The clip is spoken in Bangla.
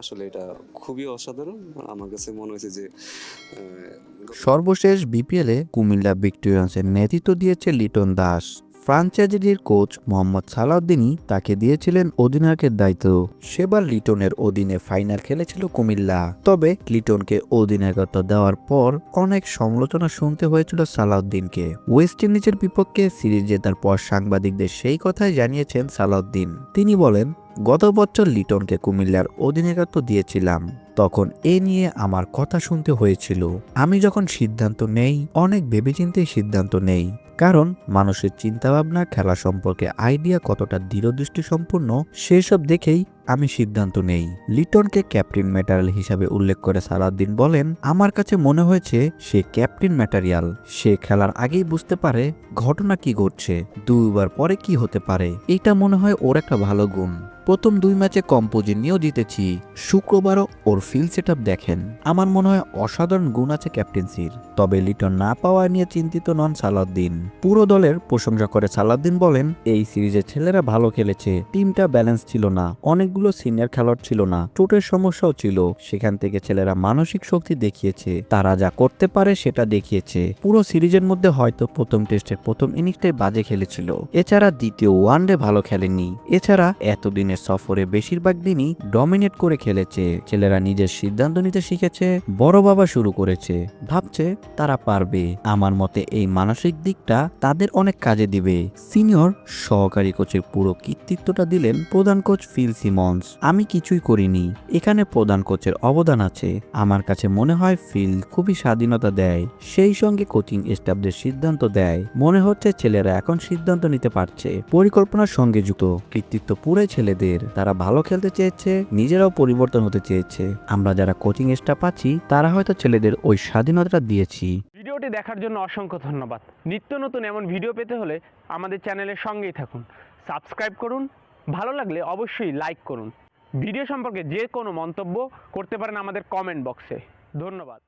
আসলে এটা খুবই অসাধারণ। আমার কাছে মনে হয়েছে যে সর্বশেষ বিপিএলে কুমিল্লা ভিক্টোরিয়ান্সের নেতৃত্ব দিয়েছে লিটন দাস। ফ্রাঞ্চাইজির কোচ মোহাম্মদ সালাউদ্দিনই তাকে দিয়েছিলেন অধিনায়কের দায়িত্ব। সেবার লিটনের অধীনে ফাইনাল খেলেছিল কুমিল্লা। তবে লিটনকে অধিনায়কত্ব দেওয়ার পর অনেক সমালোচনা শুনতে হয়েছিল সালাউদ্দিনকে। ওয়েস্ট ইন্ডিজের বিপক্ষে সিরিজ জেতার পর সাংবাদিকদের সেই কথাই জানিয়েছেন সালাউদ্দিন। তিনি বলেন গত বছর লিটনকে কুমিল্লার অধিনায়কত্ব দিয়েছিলাম, তখন এ নিয়ে আমার কথা শুনতে হয়েছিল। আমি যখন সিদ্ধান্ত নেই, অনেক ভেবেচিন্তেই সিদ্ধান্ত নেই, কারণ মানুষের চিন্তাভাবনা, খেলা সম্পর্কে আইডিয়া কতটা দৃঢ়দৃষ্টি সম্পূর্ণ সেসব দেখেই আমি সিদ্ধান্ত নেই। লিটনকে ক্যাপ্টেন ম্যাটারিয়াল হিসাবে উল্লেখ করে সালাউদ্দিন বলেন, আমার কাছে মনে হয়েছে সে ক্যাপ্টেন ম্যাটারিয়াল, সে খেলার আগেই বুঝতে পারে ঘটনা কি ঘটছে, দুইবার পরে কি হতে পারে, এটা মনে হয় ওর একটা ভালো গুণ। প্রথম দুই ম্যাচে কম্পোজিট নিয়েও জিতেছি। শুক্রবারও ওর ফিল সেট দেখেন। আমার মনে হয় অসাধারণ গুণ আছে ক্যাপ্টেন্সির তবে লিটন না পাওয়া নিয়ে চিন্তিত নন সালাউদ্দিন। পুরো দলের প্রশংসা করে সালাউদ্দিন বলেন, এই সিরিজে ছেলেরা ভালো খেলেছে। টিমটা ব্যালেন্স ছিল না। অনেকগুলো সিনিয়র খেলোয়াড় ছিল না। চোটের সমস্যাও ছিল। সেখান থেকে ছেলেরা মানসিক শক্তি দেখিয়েছে। তারা যা করতে পারে সেটা দেখিয়েছে। পুরো সিরিজের মধ্যে হয়তো প্রথম টেস্টের প্রথম ইনিংসটাই বাজে খেলেছিল। এছাড়া দ্বিতীয় ওয়ানডে ভালো খেলেনি এছাড়া এতদিনের সফরে বেশিরভাগ দিনই ডমিনেট করে খেলেছে। ছেলেরা নিজের সিদ্ধান্ত নিতে শিখেছে, বড় বাবা শুরু করেছে। ভাবছে তারা পারবে। আমার মতে এই মানসিক দিকটা তাদের অনেক কাজে দিবে। সিনিয়র সহকারী কোচের পুরো কৃতিত্বটা দিলেন প্রধান কোচ ফিল সিমন্স। আমি কিছুই করিনি। এখানে প্রধান কোচের অবদান আছে। আমার কাছে মনে হয় ফিল খুবই স্বাধীনতা দেয়। সেই সঙ্গে কোচিং স্টাফদের সিদ্ধান্ত দেয়। মনে হচ্ছে ছেলেরা এখন সিদ্ধান্ত নিতে পারছে। পরিকল্পনার সঙ্গে যুক্ত। কৃতিত্ব পুরাই ছেলেদের তারা ভালো খেলতে চেয়েছে, নিজেরাও পরিবর্তন হতে চেয়েছে। আমরা যারা কোচিং স্টাফ আছি, তারা হয়তো ছেলেদের ওই স্বাধীনতাটা দিয়েছি। ভিডিওটি দেখার জন্য অসংখ্য ধন্যবাদ। নিত্য নতুন এমন ভিডিও পেতে হলে আমাদের চ্যানেলের সঙ্গেই থাকুন। সাবস্ক্রাইব করুন, ভালো লাগলে অবশ্যই লাইক করুন। ভিডিও সম্পর্কে যে কোনো মন্তব্য করতে পারেন আমাদের কমেন্ট বক্সে ধন্যবাদ।